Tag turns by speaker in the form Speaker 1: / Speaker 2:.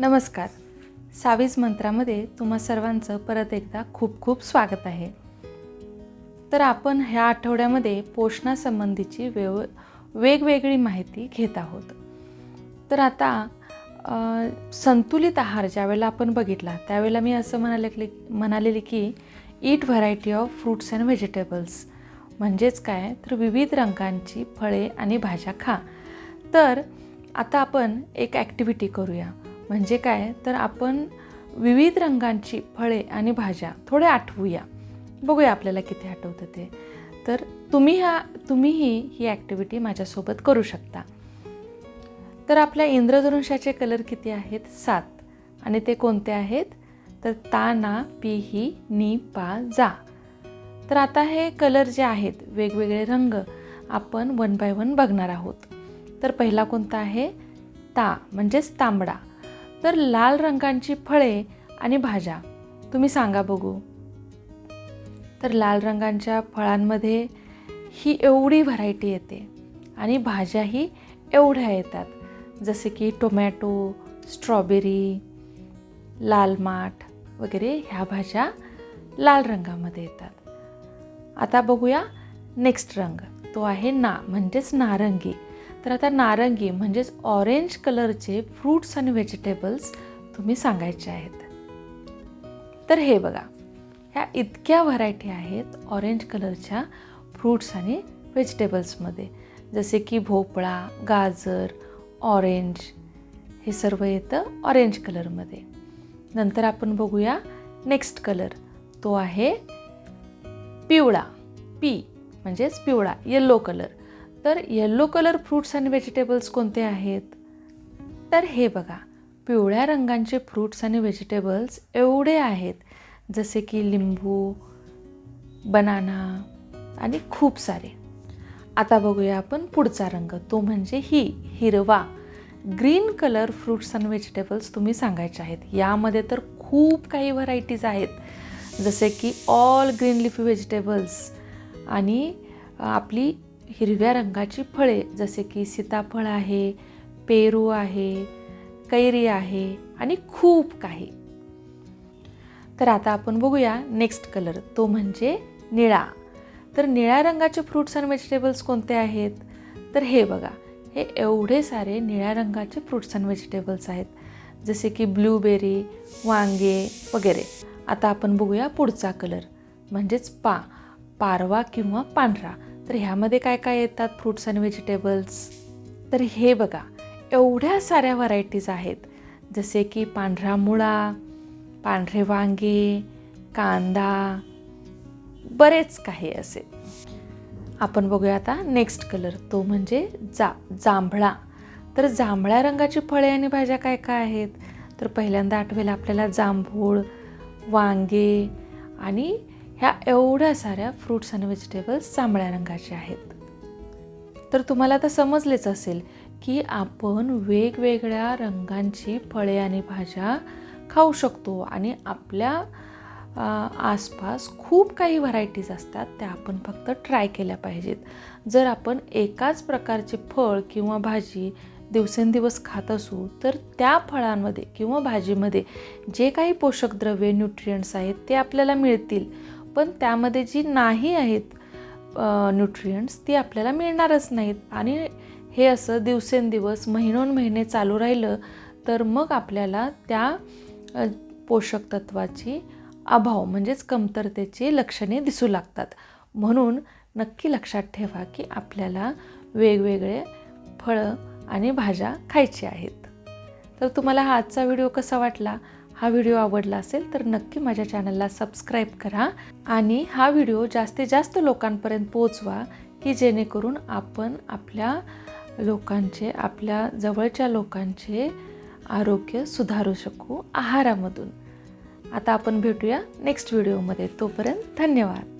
Speaker 1: नमस्कार. सावीज मंत्रामध्ये तुम्हा सर्वांचं परत एकदा खूप खूप स्वागत आहे. तर आपण ह्या आठवड्यामध्ये पोषणासंबंधीची वेव वेगवेगळी माहिती घेत आहोत. तर आता संतुलित आहार ज्यावेळेला आपण बघितला त्यावेळेला मी असं म्हणाले म्हणालेली की eat variety of fruits and vegetables म्हणजेच काय? तर विविध रंगांची फळे आणि भाज्या खा. तर आता आपण एक ॲक्टिव्हिटी करूया. म्हणजे काय? तर आपण विविध रंगांची फळे आणि भाज्या थोड्या आठवूया. बघूया आपल्याला किती आठवतं ते. तर तुम्ही ह्या तुम्हीही ही ॲक्टिव्हिटी माझ्यासोबत करू शकता. तर आपल्या इंद्रधनुष्याचे कलर किती आहेत? सात. आणि ते कोणते आहेत? तर ता ना पी ही नी पा जा. तर आता हे कलर जे आहेत वेगवेगळे रंग आपण वन बाय वन बघणार आहोत. तर पहिला कोणता आहे? ता म्हणजेच तांबडा. तर लाल रंगांची फळे आणि भाज्या. तुम्ही सांगा बघू. तर लाल रंगांच्या फळांमध्ये ही एवढी व्हरायटी येते आणि भाज्याही एवढ्या येतात. जसे की टोमॅटो स्ट्रॉबेरी लाल माठ वगैरे ह्या भाज्या लाल रंगामध्ये येतात. आता बघूया नेक्स्ट रंग. तो आहे ना म्हणजेच नारंगी. तर आता नारंगी म्हणजेच ऑरेंज कलरचे फ्रूट्स आणि व्हेजिटेबल्स तुम्ही सांगायचे आहेत. तर हे बघा ह्या इतक्या व्हरायटी आहेत ऑरेंज कलरच्या फ्रूट्स आणि व्हेजिटेबल्समध्ये जसे की भोपळा गाजर ऑरेंज हे सर्व येतं ऑरेंज कलरमध्ये नंतर आपण बघूया नेक्स्ट कलर तो आहे पिवळा पी म्हणजेच पिवळा येल्लो कलर तर येल्लो कलर फ्रूट्स आणि व्हेजिटेबल्स कोणते आहेत? तर हे बघा पिवळ्या रंगांचे फ्रूट्स आणि व्हेजिटेबल्स एवढे आहेत जसे की लिंबू बनाना आणि खूप सारे. आता बघूया आपण पुढचा रंग तो म्हणजे ही हिरवा. ग्रीन कलर फ्रूट्स आणि व्हेजिटेबल्स तुम्ही सांगायचे आहेत. यामध्ये तर खूप काही व्हरायटीज आहेत जसे की ऑल ग्रीन लिफी व्हेजिटेबल्स आणि आपली हिरव्या रंगाची फळे जसे की सीताफळ आहे पेरू आहे कैरी आहे आणि खूप काही. तर आता आपण बघूया नेक्स्ट कलर तो म्हणजे निळा. तर निळ्या रंगाचे फ्रूट्स अँड व्हेजिटेबल्स कोणते आहेत? तर हे बघा हे एवढे सारे निळ्या रंगाचे फ्रूट्स अँड व्हेजिटेबल्स आहेत जसे की ब्लूबेरी वांगे वगैरे. आता आपण बघूया पुढचा कलर म्हणजेच पा पारवा किंवा पांढरा. तर ह्यामध्ये काय काय येतात फ्रूट्स अँड व्हेजिटेबल्स तर हे बघा एवढ्या साऱ्या व्हरायटीज आहेत. जसे की पांढरा मुळा पांढरे वांगे कांदा बरेच काही असे. आपण बघूया आता नेक्स्ट कलर तो म्हणजे जा जांभळा. तर जांभळ्या रंगाची फळे आणि भाज्या काय काय आहेत? तर पहिल्यांदा आठवेल आपल्याला जांभूळ वांगे आणि ह्या एवढ्या साऱ्या फ्रूट्स आणि व्हेजिटेबल्स जांभळ्या रंगाचे आहेत. तर तुम्हाला आता समजलेच असेल की आपण वेगवेगळ्या रंगांची फळे आणि भाज्या खाऊ शकतो आणि आपल्या आसपास खूप काही व्हरायटीज असतात त्या आपण फक्त ट्राय केल्या पाहिजेत. जर आपण एकाच प्रकारचे फळ किंवा भाजी दिवसेंदिवस खात असू तर त्या फळांमध्ये किंवा भाजीमध्ये जे काही पोषक द्रव्ये न्यूट्रियंट्स आहेत ते आपल्याला मिळतील. पण त्यामध्ये जी नाही आहेत न्यूट्रियंट्स ती आपल्याला मिळणारच नाहीत. आणि हे असं दिवसेंदिवस महिनोन महिने चालू राहिलं तर मग आपल्याला त्या पोषक तत्वाची अभाव म्हणजेच कमतरतेची लक्षणे दिसू लागतात. म्हणून नक्की लक्षात ठेवा की आपल्याला वेगवेगळे फळं आणि भाज्या खायची आहेत. तर तुम्हाला हा आजचा व्हिडिओ कसा वाटला? हा व्हिडिओ आवडला असेल तर नक्की माझ्या चॅनलला सबस्क्राईब करा आणि हा व्हिडिओ जास्तीत जास्त लोकांपर्यंत पोचवा की जेणेकरून आपण आपल्या लोकांचे आपल्या जवळच्या लोकांचे आरोग्य सुधारू शकू आहारामधून. आता आपण भेटूया नेक्स्ट व्हिडिओमध्ये तोपर्यंत धन्यवाद.